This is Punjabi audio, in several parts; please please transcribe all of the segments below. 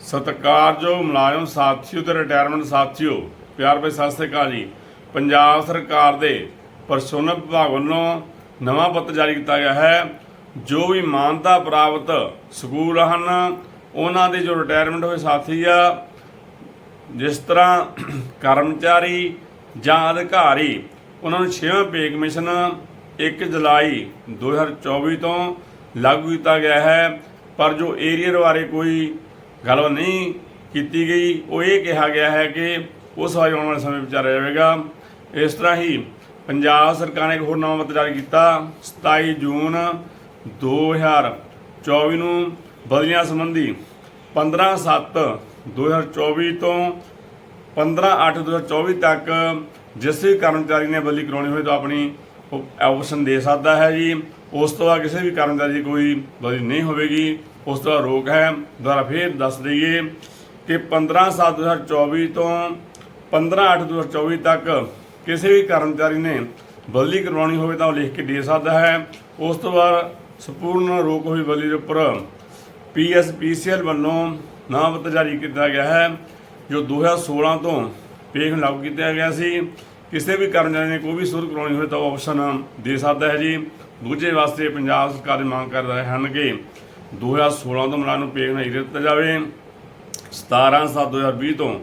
ਸਤਿਕਾਰਯੋਗ ਮੁਲਾਜ਼ਮ ਸਾਥੀਓ ਤੇ ਰਿਟਾਇਰਮੈਂਟ ਸਾਥੀਓ, ਪਿਆਰ ਭਰੀ ਸਤਿ ਸ੍ਰੀ ਅਕਾਲ ਜੀ। ਪੰਜਾਬ ਸਰਕਾਰ ਦੇ ਪਰਸੋਨਲ ਵਿਭਾਗ ਵੱਲੋਂ ਨਵਾਂ ਪੱਤਰ ਜਾਰੀ ਕੀਤਾ ਗਿਆ ਹੈ। ਜੋ ਵੀ ਮਾਨਤਾ ਪ੍ਰਾਪਤ ਸਕੂਲ ਹਨ, ਉਹਨਾਂ ਦੇ ਜੋ ਰਿਟਾਇਰਮੈਂਟ ਹੋਏ ਸਾਥੀ ਆ, ਜਿਸ ਤਰ੍ਹਾਂ ਕਰਮਚਾਰੀ ਜਾਂ ਅਧਿਕਾਰੀ, ਉਹਨਾਂ ਨੂੰ 6ਵਾਂ ਪੇ ਕਮਿਸ਼ਨ 1 ਜੁਲਾਈ 2024 ਤੋਂ ਲਾਗੂ ਕੀਤਾ ਗਿਆ ਹੈ। ਪਰ ਜੋ ਏਰੀਅਰ ਬਾਰੇ ਕੋਈ ਗੱਲ ਨਹੀਂ ਕੀਤੀ ਗਈ, ਉਹ ਇਹ ਕਿਹਾ ਗਿਆ ਹੈ ਕਿ ਉਹ ਸਵਾਲ ਆਉਣ ਵਾਲੇ ਸਮੇਂ ਵਿੱਚ ਵਿਚਾਰਿਆ ਜਾਵੇਗਾ ਇਸ ਤਰ੍ਹਾਂ ਹੀ ਪੰਜਾਬ ਸਰਕਾਰ ਨੇ ਇੱਕ ਹੋਰ ਨਵਾਂ ਪੱਤਰ ਜਾਰੀ ਕੀਤਾ 27 ਜੂਨ 2024 ਨੂੰ ਬਦਲੀਆਂ ਸੰਬੰਧੀ 15 7 2024 ਤੋਂ 15/8/2024 ਤੱਕ ਜਿਸ ਵੀ ਕਰਮਚਾਰੀ ਨੇ ਬਦਲੀ ਕਰਾਉਣੀ ਹੋਵੇ ਤਾਂ ਆਪਣੀ ਆਪਸ਼ਨ ਦੇ ਸਕਦਾ ਹੈ ਜੀ। ਉਸ ਤੋਂ ਬਾਅਦ ਕਿਸੇ ਵੀ ਕਰਮਚਾਰੀ ਦੀ ਕੋਈ ਬਦਲੀ ਨਹੀਂ ਹੋਵੇਗੀ। ਉਸ ਤੋਂ ਬਾਅਦ ਰੋਕ ਹੈ। ਦੁਬਾਰਾ ਫੇਰ ਦੱਸ ਦਈਏ ਕਿ 15/7/2024 ਤੋਂ 15/8/2024 ਤੱਕ ਕਿਸੇ ਵੀ ਕਰਮਚਾਰੀ ਨੇ ਬਦਲੀ ਕਰਵਾਉਣੀ ਹੋਵੇ ਤਾਂ ਉਹ ਲਿਖ ਕੇ ਦੇ ਸਕਦਾ ਹੈ। ਉਸ ਤੋਂ ਬਾਅਦ ਸੰਪੂਰਨ ਰੋਕ ਹੋਈ ਬਦਲੀ ਦੇ ਉੱਪਰ ਪੀਐਸਪੀਸੀਐਲ ਵੱਲੋਂ ਨਾਮ ਪੱਤਰ ਜਾਰੀ ਕੀਤਾ ਗਿਆ ਹੈ, ਜੋ 2016 ਤੋਂ ਪੇਖ ਲਾਗੂ ਕੀਤਾ ਗਿਆ ਸੀ। ਕਿਸੇ ਵੀ ਕਰਮਚਾਰੀ ਨੇ ਕੋਈ ਵੀ ਸੁਰ ਕਰਾਉਣੀ ਹੋਵੇ ਤਾਂ ਉਹ ਆਪਸ਼ਨ ਦੇ ਸਕਦਾ ਹੈ ਜੀ। ਦੂਜੇ ਵਾਸਤੇ ਪੰਜਾਬ ਸਰਕਾਰ ਮੰਗ ਕਰ ਰਹੇ ਹਨ ਕਿ 2016 ਤੋਂ ਮੁਲਾਜ਼ਮ ਨੂੰ ਪੇਖ ਨਹੀਂ ਦਿੱਤਾ ਜਾਵੇ। 17 7 2020 ਤੋਂ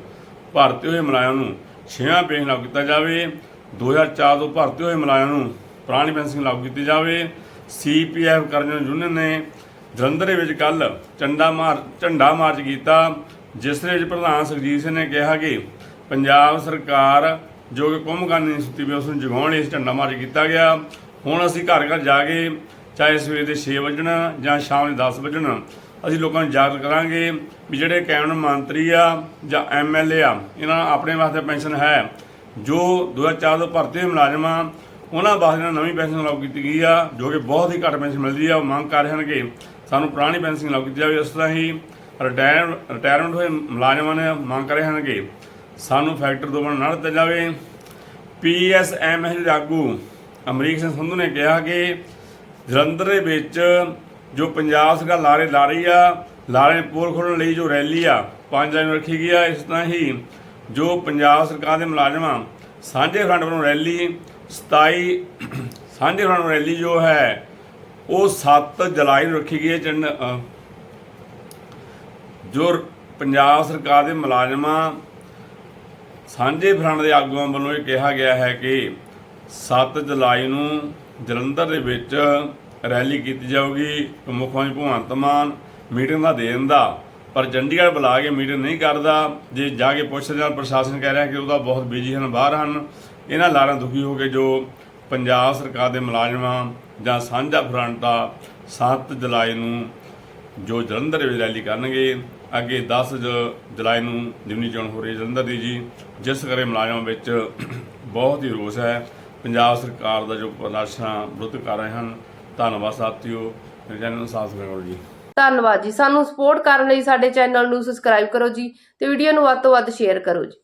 ਭਰਤੀ ਹੋਏ ਮੁਲਾਜ਼ਮ ਨੂੰ 6ਵਾਂ ਪੇਖ ਲਾਗੂ ਕੀਤਾ ਜਾਵੇ। 2004 ਤੋਂ ਭਰਤੀ ਹੋਏ ਮੁਲਾਜ਼ਮ ਨੂੰ ਪੁਰਾਣੀ ਪੈਨਸ਼ਨ ਲਾਗੂ ਕੀਤੀ ਜਾਵੇ। ਸੀਪੀਐਫ ਕਰਮਚਾਰੀ ਯੂਨੀਅਨ ਨੇ ਜਲੰਧਰ ਵਿੱਚ ਕੱਲ ਝੰਡਾ ਮਾਰ, ਝੰਡਾ ਮਾਰਚ ਕੀਤਾ, ਜਿਸ ਦੇ ਵਿੱਚ ਪ੍ਰਧਾਨ ਸੁਖਜੀਤ ਸਿੰਘ ਨੇ ਕਿਹਾ ਕਿ ਪੰਜਾਬ ਸਰਕਾਰ ਜੋ ਕਿ ਕੁੰਭਕਾਨੀ ਨਹੀਂ ਸੁੱਤੀ ਪਈ ਉਸ ਨੂੰ ਜਗਾਉਣ ਲਈ ਝੰਡਾ ਮਾਰਚ ਕੀਤਾ ਗਿਆ। ਹੁਣ ਅਸੀਂ ਘਰ ਘਰ ਜਾ ਕੇ ਚਾਹੇ ਸਵੇਰ ਦੇ 6 ਵਜਣ ਜਾਂ ਸ਼ਾਮ ਦੇ 10 ਵਜਣ, ਅਸੀਂ ਲੋਕਾਂ ਨੂੰ ਜਾਗਰ ਕਰਾਂਗੇ ਵੀ ਜਿਹੜੇ ਕੈਬਨਿਟ ਮੰਤਰੀ ਆ ਜਾਂ ਐਮਐਲਏ ਆ, ਇਹਨਾਂ ਆਪਣੇ ਵਾਸਤੇ ਪੈਨਸ਼ਨ ਹੈ। ਜੋ 2004 ਤੋਂ ਭਰਤੀ ਹੋਏ ਮੁਲਾਜ਼ਮ ਆ, ਉਹਨਾਂ ਵਾਸਤੇ ਨਵੀਂ ਪੈਨਸ਼ਨ ਲਾਗੂ ਕੀਤੀ ਗਈ ਆ, ਜੋ ਕਿ ਬਹੁਤ ਹੀ ਘੱਟ ਪੈਨਸ਼ਨ ਮਿਲਦੀ ਆ, ਉਹ ਮੰਗ ਕਰ ਰਹੇ ਹਨ ਕਿ ਸਾਨੂੰ ਪੁਰਾਣੀ ਪੈਨਸ਼ਨ ਲਾਗੂ ਕੀਤੀ ਜਾਵੇ, ਉਸ ਤਰ੍ਹਾਂ ਹੀ ਰਿਟਾਇਰ ਰਿਟਾਇਰਮੈਂਟ ਹੋਏ ਮੁਲਾਜ਼ਮਾਂ ਨੇ ਮੰਗ ਕਰ ਰਹੇ ਹਨ ਕਿ ਸਾਨੂੰ ਫੈਕਟਰ ਤੋਂ ਬਣਾ ਨਾ ਦਿੱਤਾ ਜਾਵੇ। ਪੀਐਸਐਮਐਸ ਦੇ ਆਗੂ ਅਮਰੀਕ ਸਿੰਘ ਸੰਧੂ ਨੇ ਕਿਹਾ ਕਿ ਜਲੰਧਰ ਦੇ ਵਿੱਚ ਜੋ ਪੰਜਾਬ ਸਰਕਾਰ ਲਾਰੇ ਲਾ ਰਹੀ ਆ, ਲਾਰੇ ਪੋਲ ਖੋਲ੍ਹਣ ਲਈ ਜੋ ਰੈਲੀ ਆ 5 ਜਨ ਨੂੰ ਰੱਖੀ ਗਈ ਆ, ਇਸ ਤਰ੍ਹਾਂ ਹੀ ਜੋ ਪੰਜਾਬ ਸਰਕਾਰ ਦੇ ਮੁਲਾਜ਼ਮਾਂ ਸਾਂਝੇ ਫਰੰਟ ਵੱਲੋਂ ਰੈਲੀ 27 ਸਾਂਝੇ ਫਰੰਟ ਰੈਲੀ ਜੋ ਹੈ, ਉਹ 7 ਜੁਲਾਈ ਨੂੰ ਰੱਖੀ ਗਈ ਹੈ ਚੰਡ ਜੋ ਪੰਜਾਬ ਸਰਕਾਰ ਦੇ ਮੁਲਾਜ਼ਮਾਂ ਸਾਂਝੇ ਫਰੰਟ ਦੇ ਆਗੂਆਂ ਵੱਲੋਂ ਇਹ ਕਿਹਾ ਗਿਆ ਹੈ ਕਿ 7 ਜੁਲਾਈ ਨੂੰ ਜਲੰਧਰ ਦੇ ਵਿੱਚ ਰੈਲੀ ਕੀਤੀ ਜਾਊਗੀ ਮੁੱਖ ਮੰਤਰੀ ਭਗਵੰਤ ਮਾਨ ਮੀਟਿੰਗ ਦਾ ਦੇਣ ਦਾ ਪਰ ਚੰਡੀਗੜ੍ਹ ਬੁਲਾ ਕੇ ਮੀਟਿੰਗ ਨਹੀਂ ਕਰਦਾ। ਜੇ ਜਾ ਕੇ ਪੁੱਛਦੇ ਨਾਲ ਪ੍ਰਸ਼ਾਸਨ ਕਹਿ ਰਿਹਾ ਕਿ ਉਹਦਾ ਬਹੁਤ ਬਿਜ਼ੀ ਹਨ, ਬਾਹਰ ਹਨ। ਇਹਨਾਂ ਲਾਰਾਂ ਦੁਖੀ ਹੋ ਕੇ ਜੋ ਪੰਜਾਬ ਸਰਕਾਰ ਦੇ ਮੁਲਾਜ਼ਮਾਂ ਜਾਂ ਸਾਂਝਾ ਫਰੰਟ ਆ 7 ਜੁਲਾਈ ਨੂੰ ਜੋ ਜਲੰਧਰ ਵਿੱਚ ਰੈਲੀ ਕਰਨਗੇ, ਅੱਗੇ 10 ਜੁਲਾਈ ਨੂੰ ਜਿਮਨੀ ਚੋਣ ਹੋ ਰਹੀ ਹੈ ਜਲੰਧਰ ਦੀ ਜੀ, ਜਿਸ ਕਰੇ ਮੁਲਾਜ਼ਮਾਂ ਵਿੱਚ ਬਹੁਤ ਹੀ ਰੋਸ ਹੈ। ਪੰਜਾਬ ਸਰਕਾਰ ਦਾ ਜੋ ਪ੍ਰਦਰਸ਼ਨ ਵਿਰੁੱਧ ਕਰ ਰਹੇ ਹਨ, ਧੰਨਵਾਦ ਸਾਥੀਓ, ਮੇਰੇ ਚੈਨਲ ਨੂੰ ਸਾਥ ਕਰੋ ਜੀ। ਧੰਨਵਾਦ ਜੀ। ਸਾਨੂੰ ਸਪੋਰਟ ਕਰਨ ਲਈ ਸਾਡੇ ਚੈਨਲ ਨੂੰ ਸਬਸਕ੍ਰਾਈਬ ਕਰੋ ਜੀ ਤੇ ਵੀਡੀਓ ਨੂੰ ਵੱਧ ਤੋਂ ਵੱਧ ਸ਼ੇਅਰ ਕਰੋ ਜੀ।